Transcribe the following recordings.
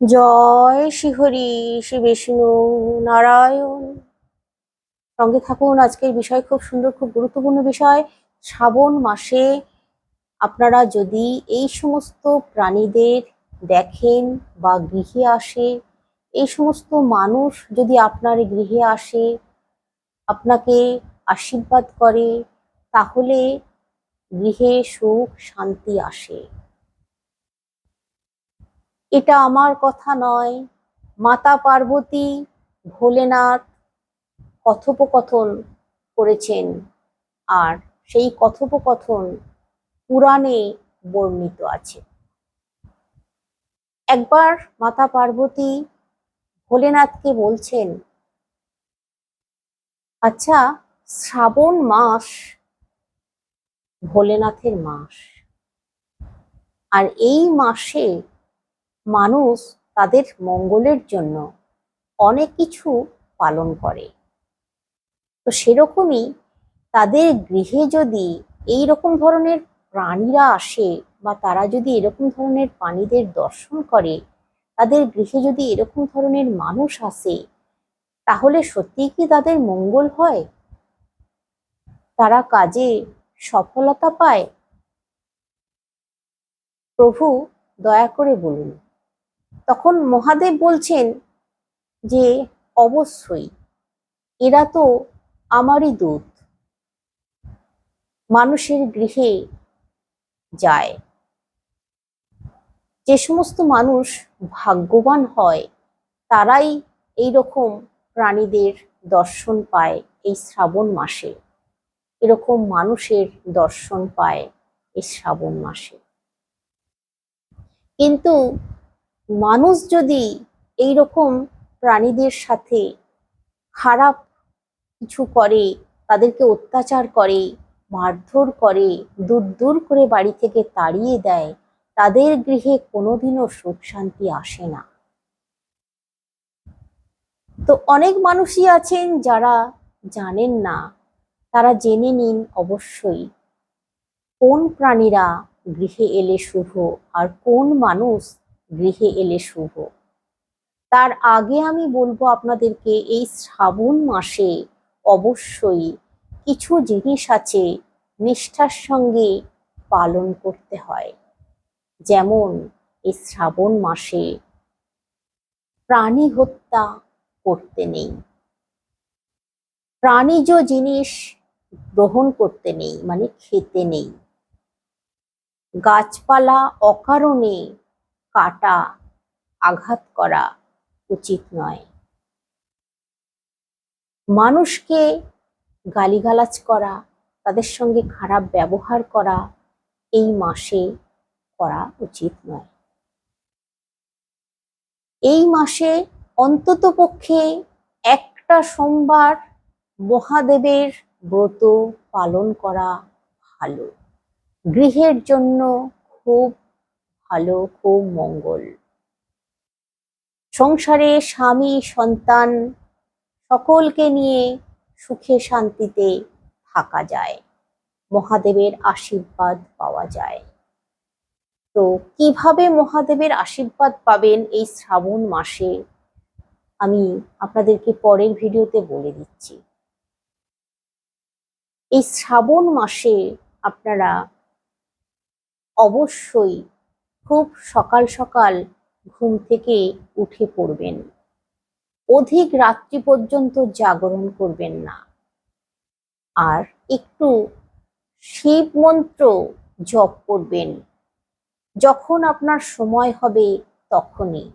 জয় শ্রীহরি শ্রী বিষ্ণু নারায়ণ। সঙ্গে থাকুন, আজকের বিষয় খুব সুন্দর, খুব গুরুত্বপূর্ণ বিষয়, শ্রাবণ মাসে আপনারা যদি এই সমস্ত প্রাণীদের দেখেন বা গৃহে আসে, এই সমস্ত মানুষ যদি আপনার গৃহে আসে, আপনাকে আশীর্বাদ করে, তাহলে গৃহে সুখ, শান্তি আসে। এটা আমার কথা নয়। মাতা পার্বতী ভোলেনাথ কথোপকথন করেছেন আর সেই কথোপকথন পুরাণে বর্ণিত আছে। একবার মাতা পার্বতী ভোলেনাথকে বলছেন আচ্ছা শ্রাবণ মাস ভোলেনাথের মাস, আর এই মাসে মানুষ তাদের মঙ্গলের জন্য অনেক কিছু পালন করে। তো সেরকমই তাদের গৃহে যদি এই রকম ধরনের প্রাণীরা আসে বা তারা যদি এরকম ধরনের প্রাণীদের দর্শন করে, তাদের গৃহে যদি এরকম ধরনের মানুষ আসে, তাহলে সত্যিই কি তাদের মঙ্গল হয়? তারা কাজে সফলতা পায়? প্রভু দয়া করে বলুন। তখন মহাদেব বলছেন যে, অবশ্যই, এরা তো আমারই দূত। মানুষের গৃহে যায়। যে সমস্ত মানুষ ভাগ্যবান হয়, তারাই এই রকম প্রাণীদের দর্শন পায় এই শ্রাবণ মাসে। এরকম মানুষের দর্শন পায় এই শ্রাবণ মাসে। কিন্তু মানুষ যদি এই রকম প্রাণীদের সাথে খারাপ কিছু করে, তাদেরকে অত্যাচার করে, মারধর করে, দূর দূর করে বাড়ি থেকে তাড়িয়ে দেয়, তাদের গৃহে কোনোদিনও সুখ শান্তি আসে না। তো অনেক মানুষই আছেন যারা জানেন না, তারা জেনে নিন অবশ্যই কোন প্রাণীরা গৃহে এলে শুভ আর কোন মানুষ গৃহে এলে শুভ। তার আগে আমি বলব আপনাদেরকে, এই শ্রাবণ মাসে অবশ্যই কিছু জিনিস আছে নিষ্ঠার সঙ্গে পালন করতে হয়। যেমন, এই শ্রাবণ মাসে প্রাণী হত্যা করতে নেই। প্রাণীজ জিনিস গ্রহণ করতে নেই মানে খেতে নেই। গাছপালা অকারণে কাটা, আঘাত করা উচিত নয়। মানুষকে গালিগালাজ করা, তাদের সঙ্গে খারাপ ব্যবহার করা এই মাসে করা উচিত নয়। এই মাসে অন্তত পক্ষে একটা সোমবার মহাদেবের ব্রত পালন করা ভালো। গৃহের জন্য খুব ভালো খুব মঙ্গল। সংসারে স্বামী, সন্তান সকলকে নিয়ে সুখে শান্তিতে থাকা যায়। মহাদেবের আশীর্বাদ পাওয়া যায়। তো কীভাবে মহাদেবের আশীর্বাদ পাবেন এই শ্রাবণ মাসে? আমি আপনাদেরকে পরের ভিডিওতে বলে দিচ্ছি। এই শ্রাবণ মাসে আপনারা অবশ্যই খুব সকাল সকাল ঘুম থেকে উঠে পড়বেন। অধিক রাত্রি পর্যন্ত জাগরণ করবেন না। আর একটু শিব মন্ত্র জপ করবেন। যখন আপনার সময় হবে তখনই।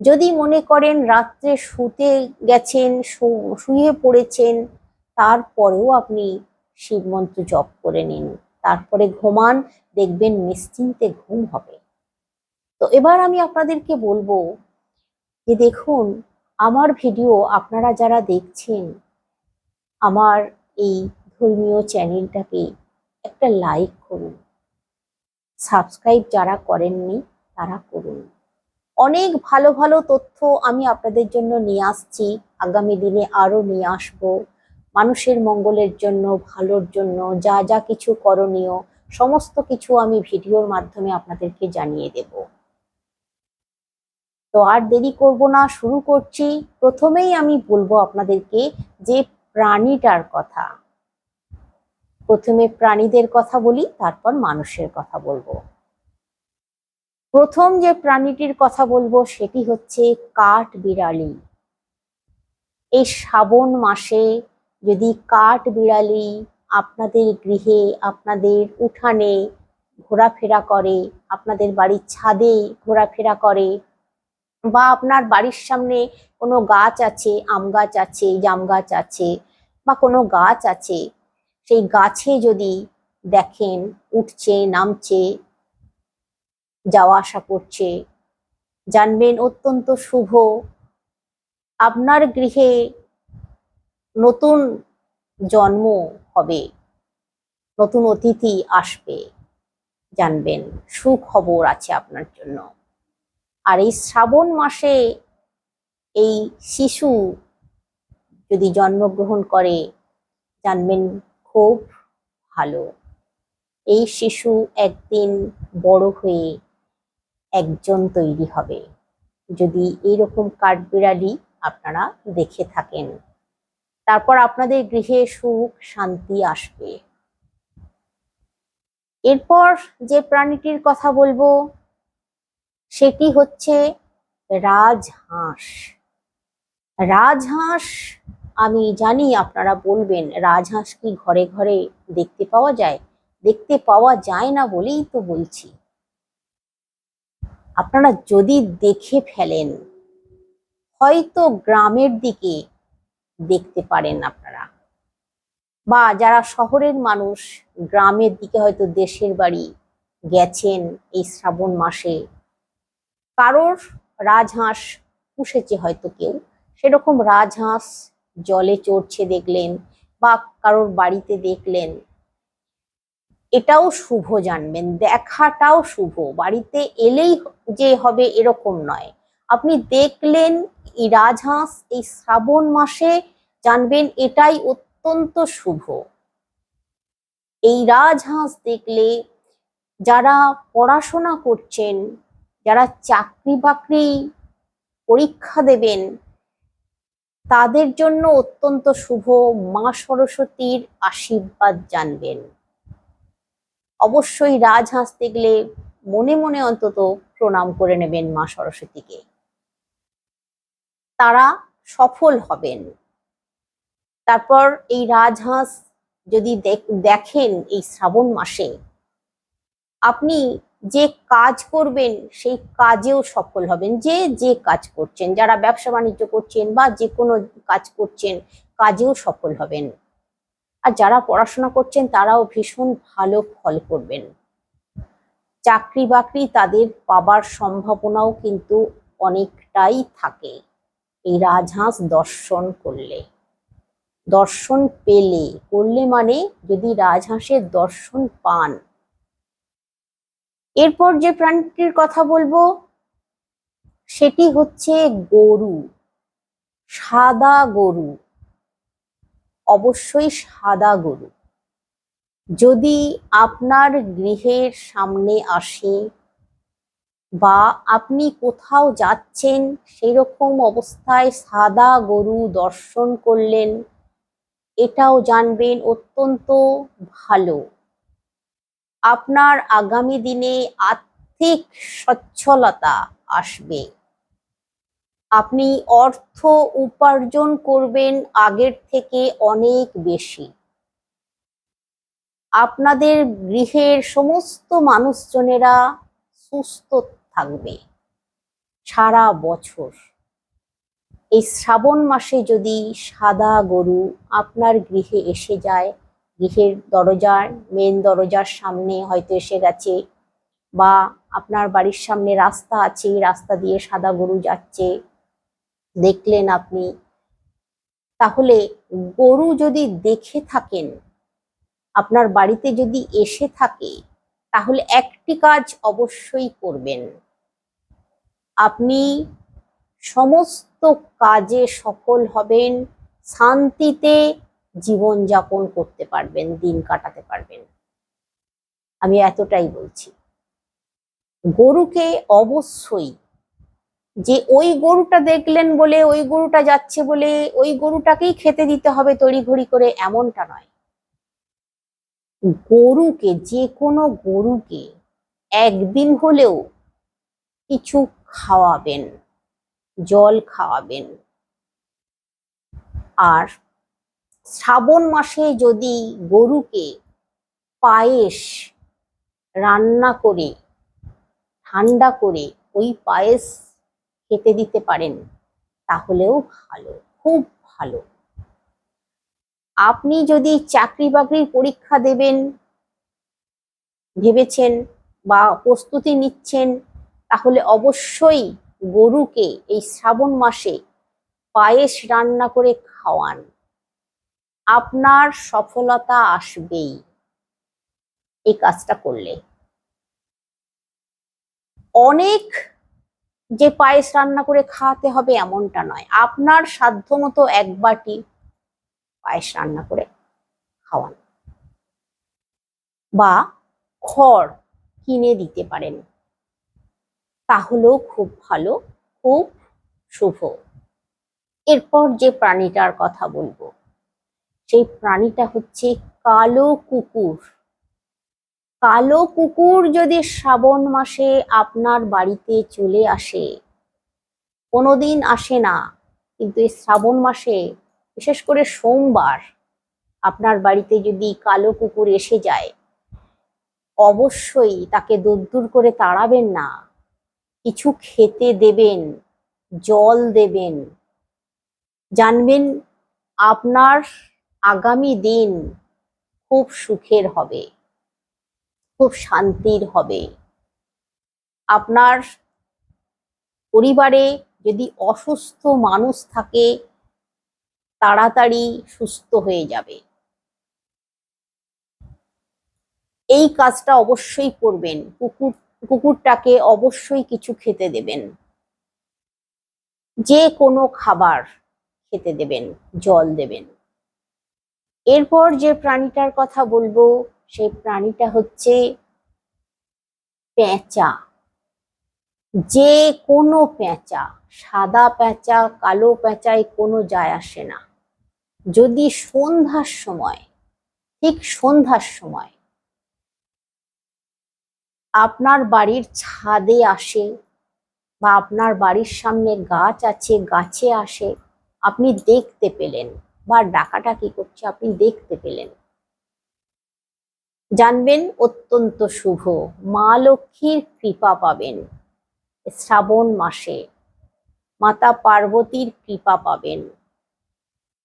যদি মনে করেন রাত্রে শুতে গেছেন শুয়ে পড়েছেন, তারপরেও আপনি শিব মন্ত্র জপ করে নিন। তারপরে ঘুমান, দেখবেন নিশ্চিন্তে ঘুম হবে। তো এবার আমি আপনাদেরকে বলব যে দেখুন, আমার ভিডিও আপনারা যারা দেখছেন, আমার এই ধর্মীয় চ্যানেলটাকে একটা লাইক করুন। সাবস্ক্রাইব যারা করেননি, তারা করুন। অনেক ভালো ভালো তথ্য আমি আপনাদের জন্য নিয়ে আসছি। আগামী দিনে আরও নিয়ে আসব। মানুষের মঙ্গলের জন্য, ভালোর জন্য, যা যা কিছু করণীয়, সমস্ত কিছু আমি ভিডিওর মাধ্যমে আপনাদেরকে জানিয়ে দেবো। তো আর দেরি করব না, শুরু করছি। প্রথমেই আমি বলব আপনাদেরকে যে প্রাণীটার কথা। প্রথমে প্রাণীদের কথা বলি, তারপর মানুষের কথা বলব। প্রথম যে প্রাণীটির কথা বলব, সেটি হচ্ছে কাঠ বিড়ালি। এই শ্রাবণ মাসে যদি কাঠ বিড়ালি আপনাদের গৃহে, আপনাদের উঠানে ঘোরাফেরা করে, আপনাদের বাড়ির ছাদে ঘোরাফেরা করে বা আপনার বাড়ির সামনে কোনো গাছ আছে, আম গাছ আছে, জাম গাছ আছে বা কোনো গাছ আছে, সেই গাছে যদি দেখেন উঠছে, নামছে, যাওয়া আসা করছে, জানবেন অত্যন্ত শুভ। আপনার গৃহে নতুন জন্ম হবে, নতুন অতিথি আসবে, জানবেন। সুখবর আছে আপনার জন্য। আর এই শ্রাবণ মাসে এই শিশু যদি জন্মগ্রহণ করে, জানবেন খুব ভালো। এই শিশু একদিন বড় হয়ে একজন তৈরি হবে। যদি এইরকম কাঠবিড়ালি আপনারা দেখে থাকেন, তারপর আপনাদের গৃহে সুখ, শান্তি আসবে। এরপর যে প্রাণীটির কথা বলব সেটি হচ্ছে রাজহাঁস। রাজহাঁস, আমি জানি আপনারা বলবেন, রাজহাঁস কি ঘরে ঘরে দেখতে পাওয়া যায়? দেখতে পাওয়া যায় না বলেই তো বলছি। আপনারা যদি দেখে ফেলেন, হয়তো গ্রামের দিকে দেখতে পারেন আপনারা। বা যারা শহরের মানুষ, গ্রামের দিকে হয়তো দেশের বাড়ি গেছেন এই শ্রাবণ মাসে কারোর রাজহাঁস পুষেছে হয়তো কেউ। সেরকম রাজহাঁস জলে চড়ছে দেখলেন বা কারোর বাড়িতে দেখলেন। এটাও শুভ জানবেন, দেখাটাও শুভ। বাড়িতে এলেই যে হবে এরকম নয়। আপনি দেখলেন এই রাজহাঁস এই শ্রাবণ মাসে জানবেন এটাই অত্যন্ত শুভ। এই রাজহাঁস দেখলে যারা পড়াশোনা করছেন যারা চাকরি বাকরি পরীক্ষা দেবেন, তাদের জন্য অত্যন্ত শুভ মা সরস্বতীর আশীর্বাদ জানবেন। অবশ্যই রাজহাঁস দেখলে মনে মনে অন্তত প্রণাম করে নেবেন মা সরস্বতীকে। তারা সফল হবেন। তারপর এই রাজহাঁস যদি দেখেন এই শ্রাবণ মাসে, আপনি যে কাজ করবেন, সেই কাজেও সফল হবেন। যে যে কাজ করছেন, যারা ব্যবসা বাণিজ্য করছেন বা যে কোনো কাজ করছেন, কাজেও সফল হবেন। আর যারা পড়াশোনা করছেন, তারাও ভীষণ ভালো ফল করবেন। চাকরি বাকরি তাদের পাবার সম্ভাবনাও কিন্তু অনেকটাই থাকে। এই রাজহাঁস দর্শন করলে। দর্শন পেলে। করলে মানে যদি রাজহাঁসের দর্শন পান এরপর যে প্রাণীটির কথা বলব, সেটি হচ্ছে গরু, সাদা গরু, অবশ্যই সাদা গরু। যদি আপনার গৃহের সামনে আসে বা আপনি কোথাও যাচ্ছেন সেই রকম অবস্থায় সাদা গরু দর্শন করলেন, এটাও জানবেন অত্যন্ত ভালো। আপনার আগামী দিনে আর্থিক সচ্ছলতা আসবে। আপনি অর্থ উপার্জন করবেন আগের থেকে অনেক বেশি। আপনাদের গৃহের সমস্ত মানুষজনেরা সুস্থ থাকবে সারা বছর। এই শ্রাবণ মাসে যদি সাদা গরু আপনার গৃহে এসে যায় গৃহের দরজার মেন দরজার সামনে হয়তো এসে গেছে বা আপনার বাড়ির সামনে রাস্তা আছে রাস্তা দিয়ে সাদা গরু যাচ্ছে, দেখলেন আপনি। তাহলে গরু যদি দেখে থাকেন, আপনার বাড়িতে যদি এসে থাকে, তাহলে একটি কাজ অবশ্যই করবেন। আপনি সমস্ত কাজে সফল হবেন, শান্তিতে জীবন যাপন করতে পারবেন, দিন কাটাতে পারবেন। আমি এতটাই বলছি। গরুকে অবশ্যই যে ওই গরুটা দেখলেন বলে, ওই গরুটা যাচ্ছে বলে, ওই গরুটাকেই খেতে দিতে হবে তড়িঘড়ি করে এমনটা নয়। গরুকে, যে কোনো গরুকে একদিন হলেও কিছু খাওয়াবেন, জল খাওয়াবেন। আর শ্রাবণ মাসে যদি গরুকে পায়েস রান্না করে, ঠান্ডা করে ওই পায়েস খেতে দিতে পারেন, তাহলেও ভালো, খুব ভালো। আপনি যদি চাকরি বাকরির পরীক্ষা দেবেন, ভেবেছেন বা প্রস্তুতি নিচ্ছেন, তাহলে অবশ্যই গরুকে এই শ্রাবণ মাসে পায়েস রান্না করে খাওয়ান। আপনার সফলতা আসবেই। এই কাজটা করলে। অনেক যে পায়েস রান্না করে খাওয়াতে হবে এমনটা নয়। আপনার সাধ্যমতো এক বাটি পায়েস রান্না করে খাওয়ান। বা খড় কিনে দিতে পারেন। তাহলেও খুব ভালো, খুব শুভ। এরপর যে প্রাণীটার কথা বলব। সেই প্রাণীটা হচ্ছে কালো কুকুর। কালো কুকুর যদি শ্রাবণ মাসে আপনার বাড়িতে চলে আসে, কোনোদিন আসে না, কিন্তু এই শ্রাবণ মাসে, বিশেষ করে সোমবার, আপনার বাড়িতে যদি কালো কুকুর এসে যায়, অবশ্যই তাকে দূর করে তাড়াবেন না। কিছু খেতে দেবেন, জল দেবেন। জানবেন, আপনার আগামী দিন খুব সুখের হবে, খুব শান্তির হবে। আপনার পরিবারে যদি অসুস্থ মানুষ থাকে, তাড়াতাড়ি সুস্থ হয়ে যাবে। এই কাজটা অবশ্যই করবেন, কুকুর, কুকুরটাকে অবশ্যই কিছু খেতে দেবেন। যে কোনো খাবার খেতে দেবেন, জল দেবেন। এরপর যে প্রাণীটার কথা বলব, সেই প্রাণীটা হচ্ছে পেঁচা যে কোনো পেঁচা সাদা পেঁচা কালো পেঁচায় কোনো যায় আসে না। যদি সন্ধ্যার সময়, ঠিক সন্ধ্যার সময় আপনার বাড়ির ছাদে আসে বা আপনার বাড়ির সামনে গাছ আছে, গাছে আসে, আপনি দেখতে পেলেন বা ডাকাটাকি করছে আপনি দেখতে পেলেন। জানবেন অত্যন্ত শুভ, মা লক্ষ্মীর কৃপা পাবেন শ্রাবণ মাসে, মাতা পার্বতীর কৃপা পাবেন।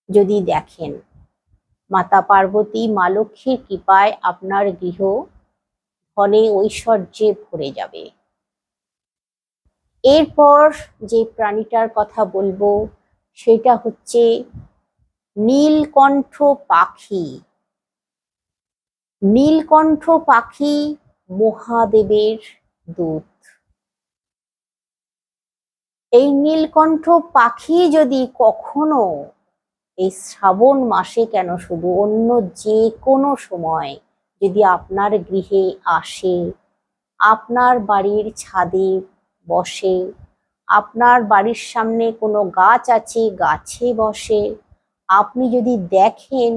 যদি দেখেন, মাতা পার্বতী মা লক্ষ্মীর কৃপায় আপনার গৃহ ধনে ঐশ্বর্যে ভরে যাবে। এরপর যে প্রাণীটার কথা বলব, সেটা হচ্ছে নীলকণ্ঠ পাখি। নীলকণ্ঠ পাখি মহাদেবের দূত। এই নীলকণ্ঠ পাখি যদি কখনো এই শ্রাবণ মাসে কেন শুধু অন্য যে কোনো সময় যদি আপনার গৃহে আসে, আপনার বাড়ির ছাদে বসে, আপনার বাড়ির সামনে কোনো গাছ আছে, গাছে বসে আপনি যদি দেখেন,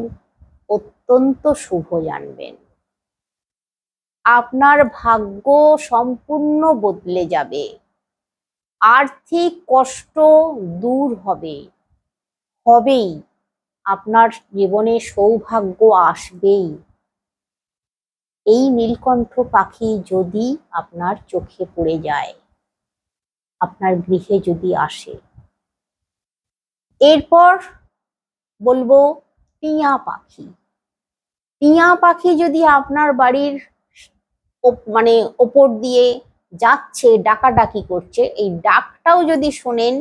অত্যন্ত শুভ জানবেন। আপনার ভাগ্য সম্পূর্ণ বদলে যাবে। আর্থিক কষ্ট দূর হবে। হবেই। আপনার জীবনে সৌভাগ্য আসবেই। এই নীলকণ্ঠ পাখি যদি আপনার চোখে পড়ে যায়, আপনার গৃহে যদি আসে, এরপর বলব টিয়া পাখি। টিয়া পাখি যদি আপনার বাড়ির মানে ওপর দিয়ে যাচ্ছে, ডাকাডাকি করছে, এই ডাকটাও যদি শোনেন,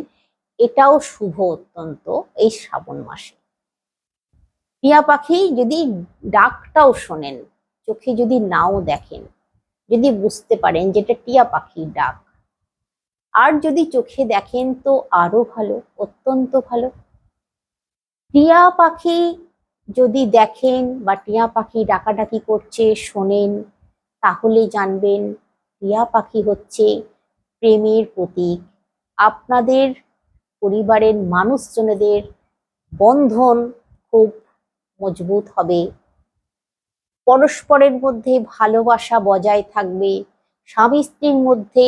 এটাও শুভ অত্যন্ত এই শ্রাবণ মাসে। টিয়া পাখি যদি ডাকটাও শোনেন, চোখে যদি নাও দেখেন, যদি বুঝতে পারেন যেটা টিয়া পাখির ডাক, আর যদি চোখে দেখেন তো আরও ভালো, অত্যন্ত ভালো। টিয়া পাখি যদি দেখেন বা টিয়া পাখি ডাকাডাকি করছে, শোনেন তাহলে জানবেন টিয়া পাখি হচ্ছে প্রেমের প্রতীক। আপনাদের পরিবারের মানুষজনেদের বন্ধন খুব মজবুত হবে। পরস্পরের মধ্যে ভালোবাসা বজায় থাকবে। স্বামী স্ত্রীর মধ্যে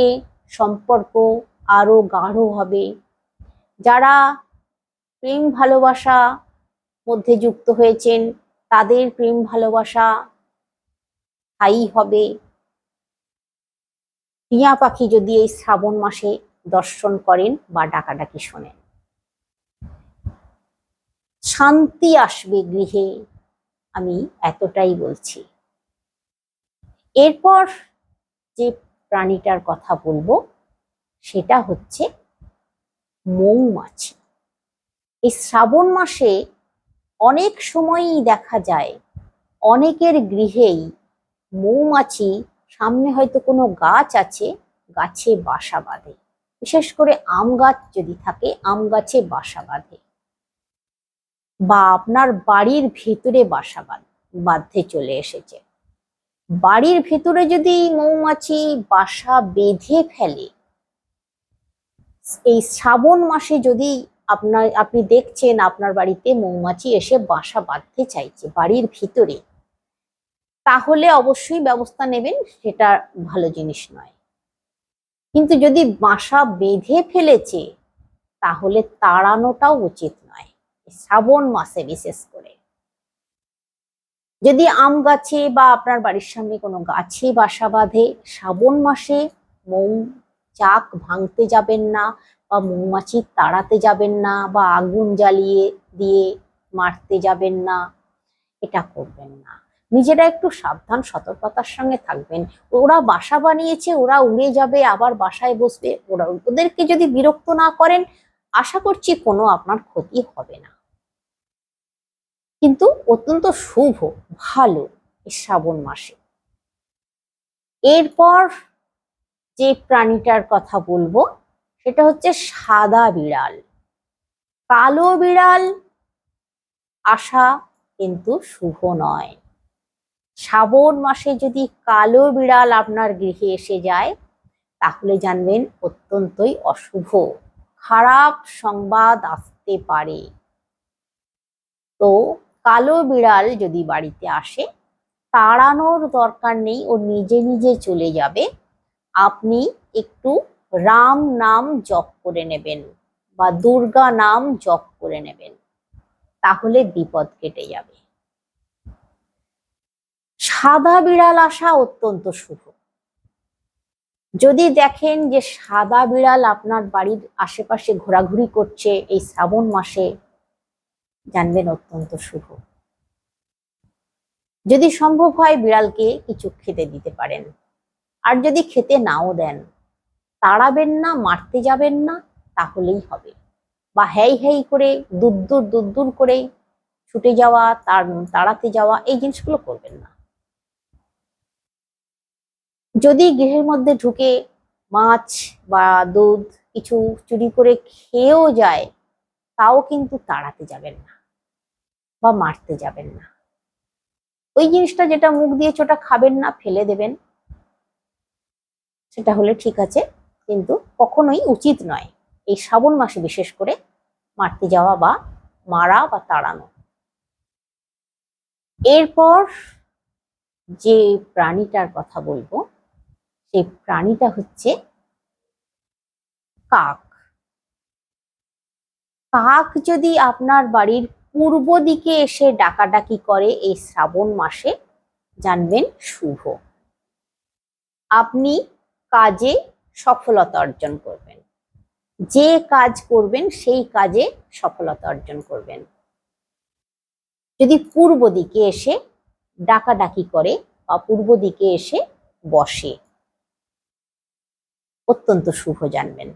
সম্পর্ক আরও গাঢ় হবে। যারা প্রেম ভালোবাসা মধ্যে যুক্ত হয়েছেন, তাদের প্রেম ভালোবাসা স্থায়ী হবে। টিয়া পাখি যদি এই শ্রাবণ মাসে দর্শন করেন বা ডাকাডাকি শোনেন। শান্তি আসবে গৃহে, আমি এতটাই বলছি। এরপর যে প্রাণীটার কথা বলব, সেটা হচ্ছে মৌমাছি। এই শ্রাবণ মাসে অনেক সময়ই দেখা যায়, অনেকের গৃহেই মৌমাছি, সামনে হয়তো কোনো গাছ আছে, গাছে বাসা বাঁধে। বিশেষ করে আম গাছ যদি থাকে, আম গাছে বাসা বাঁধে বা আপনার বাড়ির ভেতরে বাসা বাঁধ- বাঁধতে চলে এসেছে। বাড়ির ভেতরে যদি মৌমাছি বাসা বেঁধে ফেলে, এই শ্রাবণ মাসে যদি আপনার, আপনি দেখছেন আপনার বাড়িতে মৌমাছি এসে বাসা বাঁধতে চাইছে, বাড়ির ভিতরে। তাহলে অবশ্যই ব্যবস্থা নেবেন, সেটা ভালো জিনিস নয়। কিন্তু যদি বাসা বেঁধে ফেলেছে, তাহলে তাড়ানোটাও উচিত নয় শ্রাবণ মাসে বিশেষ করে। যদি আম গাছে বা আপনার বাড়ির সামনে কোনো গাছে বাসা বাঁধে, শ্রাবণ মাসে মৌ চাক ভাঙতে যাবেন না বা মৌমাছি তাড়াতে যাবেন না বা আগুন জ্বালিয়ে দিয়ে মারতে যাবেন না, এটা করবেন না। নিজেরা একটু সাবধান, সতর্কতার সঙ্গে থাকবেন। ওরা বাসা বানিয়েছে, ওরা উড়ে যাবে, আবার বাসায় বসবে। ওরা, ওদেরকে যদি বিরক্ত না করেন, আশা করছি কোনো আপনার ক্ষতি হবে না। কিন্তু অত্যন্ত শুভ, ভালো শ্রাবণ মাসে। এরপর যে প্রাণীটার কথা বলব, সেটা হচ্ছে সাদা বিড়াল। কালো বিড়াল আসা কিন্তু শুভ নয়। শ্রাবণ মাসে যদি কালো বিড়াল আপনার গৃহে এসে যায়, তাহলে জানবেন অত্যন্তই অশুভ, খারাপ সংবাদ আসতে পারে। তো কালো বিড়াল যদি বাড়িতে আসে, তাড়ানোর দরকার নেই, ও নিজে নিজে চলে যাবে। আপনি একটু রাম নাম জপ করে নেবেন বা দুর্গা নাম জপ করে নেবেন, তাহলে বিপদ কেটে যাবে। সাদা বিড়াল আসা অত্যন্ত শুভ। যদি দেখেন যে সাদা বিড়াল আপনার বাড়ির আশেপাশে ঘোরাঘুরি করছে এই শ্রাবণ মাসে, জানবেন অত্যন্ত শুভ। যদি সম্ভব হয় বিড়ালকে কিছু খেতে দিতে পারেন। আর যদি খেতে নাও দেন, তাড়াবেন না, মারতে যাবেন না, তাহলেই হবে। বা হ্যাই হ্যাই করে, দুদ্দুর দুদ্দুর করে ছুটে যাওয়া, তার, তাড়াতে যাওয়া, এই জিনিসগুলো করবেন না। যদি গৃহের মধ্যে ঢুকে মাছ বা দুধ কিছু চুরি করে খেয়েও যায়, তাও কিন্তু তাড়াতে যাবেন না বা মারতে যাবেন না। ওই জিনিসটা যেটা মুখ দিয়ে ওটা খাবেন না, ফেলে দেবেন সেটা হলে ঠিক আছে, কিন্তু কখনোই উচিত নয় এই শ্রাবণ মাসে বিশেষ করে মারতে যাওয়া বা মারা বা তাড়ানো। এরপর যে প্রাণীটার কথা বলব, সেই প্রাণীটা হচ্ছে কাক। কাক যদি আপনার বাড়ির পূর্ব দিকে এসে ডাকাডাকি করে এই শ্রাবণ মাসে, জানবেন শুভ। আপনি কাজে সফলতা অর্জন করবেন। যে কাজ করবেন, সেই কাজে সফলতা অর্জন করবেন। যদি পূর্ব দিকে এসে ডাকাডাকি করে বা পূর্ব দিকে এসে বসে, অত্যন্ত শুভ জানবেন।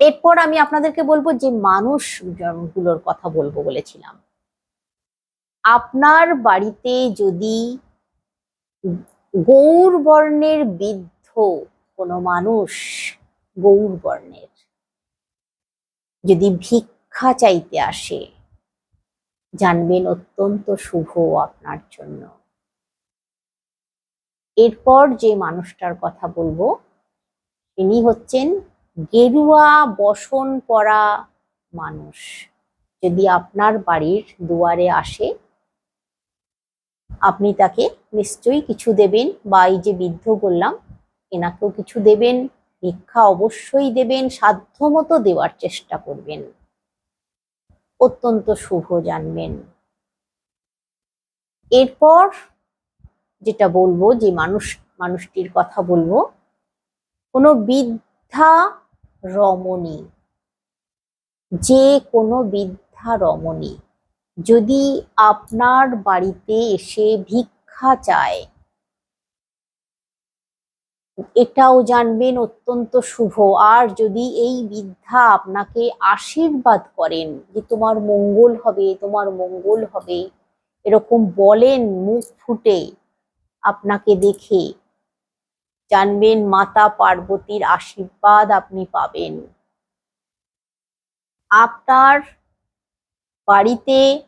এরপর আমি আপনাদেরকে বলব যে মানুষগুলোর কথা বলব বলেছিলাম। আপনার বাড়িতে যদি গৌর বর্ণের বৃদ্ধ কোনো মানুষ গৌর বর্ণের। যদি ভিক্ষা চাইতে আসে, জানবেন অত্যন্ত শুভ আপনার জন্য। এরপর যে মানুষটার কথা বলব তিনি হচ্ছেন গেরুয়া বসন পরা মানুষ। যদি আপনার বাড়ির দুয়ারে আসে আপনি তাকে নিশ্চয়ই কিছু দেবেন বা এই যে বৃদ্ধ বললাম, এনাকেও কিছু দেবেন, ভিক্ষা অবশ্যই দেবেন, সাধ্যমতো দেওয়ার চেষ্টা করবেন। অত্যন্ত শুভ জানবেন। এরপর যেটা বলব, যে মানুষ, মানুষটির কথা বলব, কোনো বৃদ্ধা রমণী, যে কোনো বৃদ্ধা রমণী যদি আপনার বাড়িতে এসে ভিক্ষা চায়, এটাও জানবেন অত্যন্ত শুভ। আর যদি এই বৃদ্ধা আপনাকে আশীর্বাদ করেন যে তোমার মঙ্গল হবে, তোমার মঙ্গল হবে, এরকম বলেন, মুখ ফুটে আপনাকে দেখে, জানবেন মাতা পার্বতীর আশীর্বাদ আপনি পাবেন। আপনার বাড়িতে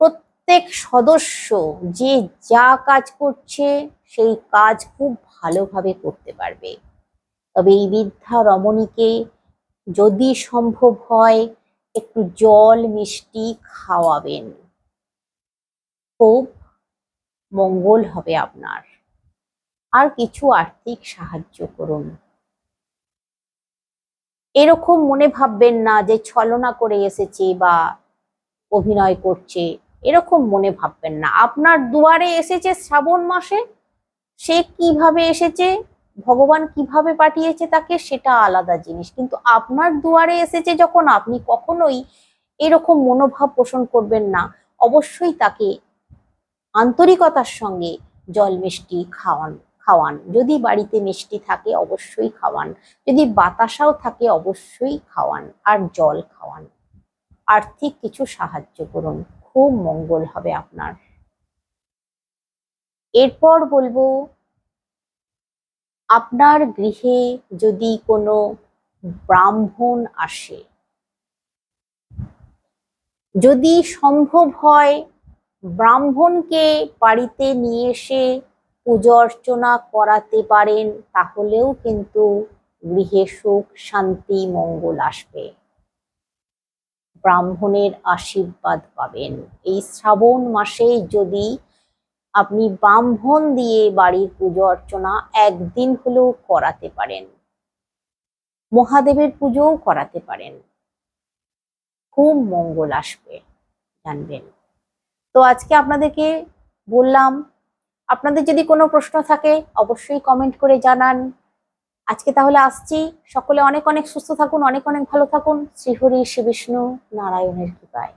প্রত্যেক সদস্য যে যা কাজ করছে, সেই কাজ খুব ভালোভাবে করতে পারবে। তবে এই বৃদ্ধা রমণীকে যদি সম্ভব হয়, একটু জল, মিষ্টি খাওয়াবেন। খুব মঙ্গল হবে আপনার। আর কিছু আর্থিক সাহায্য করুন। এরকম মনে ভাববেন না যে ছলনা করে এসেছে বা অভিনয় করছে, এরকম মনে ভাববেন না। আপনার দুয়ারে এসেছে শ্রাবণ মাসে, সে কীভাবে এসেছে, ভগবান কীভাবে পাঠিয়েছে তাকে, সেটা আলাদা জিনিস। কিন্তু আপনার দুয়ারে এসেছে যখন আপনি কখনোই এরকম মনোভাব পোষণ করবেন না। অবশ্যই তাকে আন্তরিকতার সঙ্গে জল মিষ্টি খাওয়ান খাওয়ান। যদি বাড়িতে মিষ্টি থাকে, অবশ্যই খাওয়ান। যদি বাতাসাও থাকে, অবশ্যই খাওয়ান। আর জল খাওয়ান। আর্থিক কিছু সাহায্য করুন। খুব মঙ্গল হবে আপনার। এরপর বলব, আপনার গৃহে যদি কোনো ব্রাহ্মণ আসে, যদি সম্ভব হয় ব্রাহ্মণকে বাড়িতে নিয়ে এসে পুজো অর্চনা করাতে পারেন, তাহলেও কিন্তু গৃহে সুখ, শান্তি, মঙ্গল আসবে। ব্রাহ্মণের আশীর্বাদ পাবেন। এই শ্রাবণ মাসে যদি আপনি ব্রাহ্মণ দিয়ে বাড়ির পুজো অর্চনা একদিন হলেও করাতে পারেন, মহাদেবের পুজোও করাতে পারেন, খুব মঙ্গল আসবে, জানবেন। তো আজকে আপনাদেরকে বললাম, আপনাদের যদি কোনো প্রশ্ন থাকে অবশ্যই কমেন্ট করে জানান। আজকে তাহলে আসছি। সকলে অনেক অনেক সুস্থ থাকুন, অনেক অনেক ভালো থাকুন। শ্রীহরি শ্রী বিষ্ণু নারায়ণের কৃপায়।